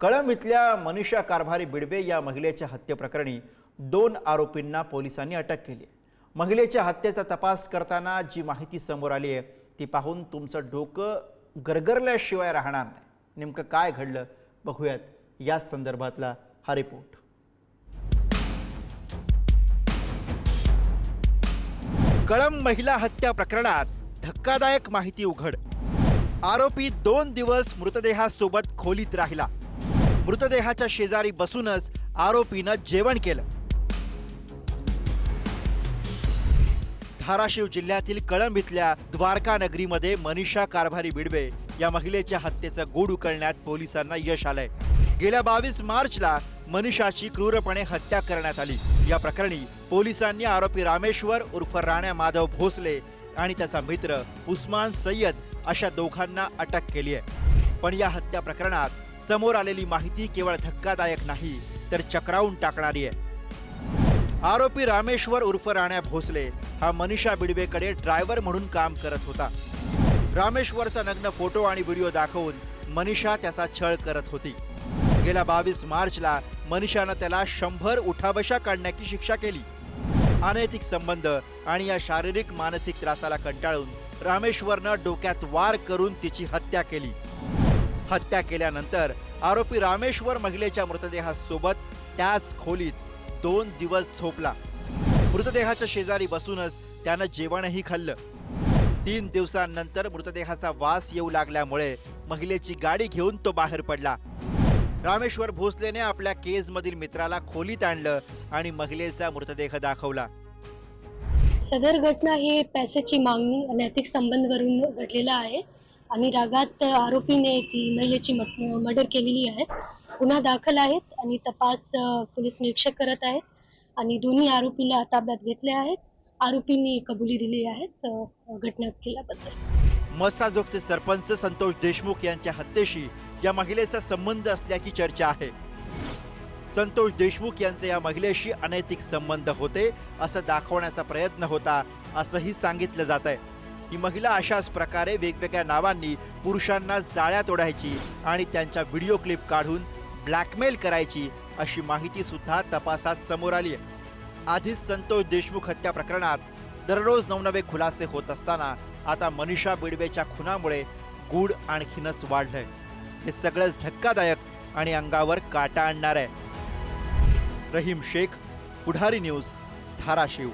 कळंब इथल्या मनीषा कारभारी बिडवे या महिलेच्या हत्येप्रकरणी दोन आरोपींना पोलिसांनी अटक केली आहे. महिलेच्या हत्येचा तपास करताना जी माहिती समोर आली आहे ती पाहून तुमचं डोकं गरगरल्याशिवाय राहणार नाही. नेमकं काय घडलं बघूयात. या संदर्भातला हा रिपोर्ट. कळंब महिला हत्या प्रकरणात धक्कादायक माहिती उघड. आरोपी दोन दिवस मृतदेहासोबत खोलीत राहिला. मृतदेहाच्या शेजारी बसूनच आरोपीनं जेवण केलं. धाराशिव जिल्ह्यातील कळंब इथल्या द्वारका नगरीमध्ये मनीषा कारभारी बिडवे या महिलेच्या हत्येचं गोड उकळण्यात पोलिसांना यश आलंय. गेल्या बावीस मार्चला मनीषाची क्रूरपणे हत्या करण्यात आली. या प्रकरणी पोलिसांनी आरोपी रामेश्वर उर्फ राण्या माधव भोसले आणि त्याचा मित्र उस्मान सय्यद अशा दोघांना अटक केली आहे. पण या हत्या प्रकरणात समोर आलेली माहिती केवळ धक्कादायक नाही तर चक्रावून टाकणारी आहे. आरोपी रामेश्वर उर्फ राण्या भोसले हा मनीषा बिडवेकडे ड्रायव्हर म्हणून काम करत होता. रामेश्वरचा नग्न फोटो आणि व्हिडिओ दाखवून मनीषा त्याचा छळ करत होती. गेल्या बावीस मार्चला मनीषानं त्याला शंभर उठाबशा काढण्याची शिक्षा केली. अनैतिक संबंध आणि या शारीरिक मानसिक त्रासाला कंटाळून रामेश्वरनं डोक्यात वार करून तिची हत्या केली. हत्या केल्यानंतर आरोपी रामेश्वर महिलेच्या मृतदेहासोबत त्याच खोलीत दोन दिवस झोपला. मृतदेहाच्या शेजारी बसूनच त्यानं जेवणही खाल्लं. तीन दिवसांनंतर मृतदेहाचा वास येऊ लागल्यामुळे महिलेची गाडी घेऊन तो बाहेर पडला. रामेश्वर भोसलेने आपल्या केजमधील मित्राला खोलीत आणलं आणि महिलेचा मृतदेह दाखवला. सदर घटना हे पैशाची मागणी अनैतिक संबंधवरून घडलेला आहे. आणि रागात आरोपीने ती महिलेची मर्डर केलेली आहे. गुन्हा दाखल आहेत आणि तपास पोलीस निरीक्षक करत आहेत आणि दोन्ही आरोपीला ताब्यात घेतले आहेत. आरोपींनी कबुली दिली आहे घटना केल्याबद्दल. मसाजोगचे सरपंच संतोष देशमुख यांच्या हत्येशी या महिलेचा संबंध असल्याची चर्चा आहे. संतोष देशमुख यांचे या महिलेशी अनैतिक संबंध होते असं दाखवण्याचा प्रयत्न होता असंही सांगितलं जात आहे ही महिला अशाच प्रकारे वेगवेगळ्या नावांनी पुरुषांना जाळ्यात ओढायची आणि त्यांच्या व्हिडिओ क्लिप काढून ब्लॅकमेल करायची अशी माहिती सुद्धा तपासात समोर आली आहे. आधीच संतोष देशमुख हत्या प्रकरणात दररोज नवनवे खुलासे होत असताना आता मनीषा बिडवेच्या खुनामुळे गूढ आणखीनच वाढलंय. हे सगळंच धक्कादायक आणि अंगावर काटा आणणार आहे. रहीम शेख पुढारी न्यूज धाराशिव.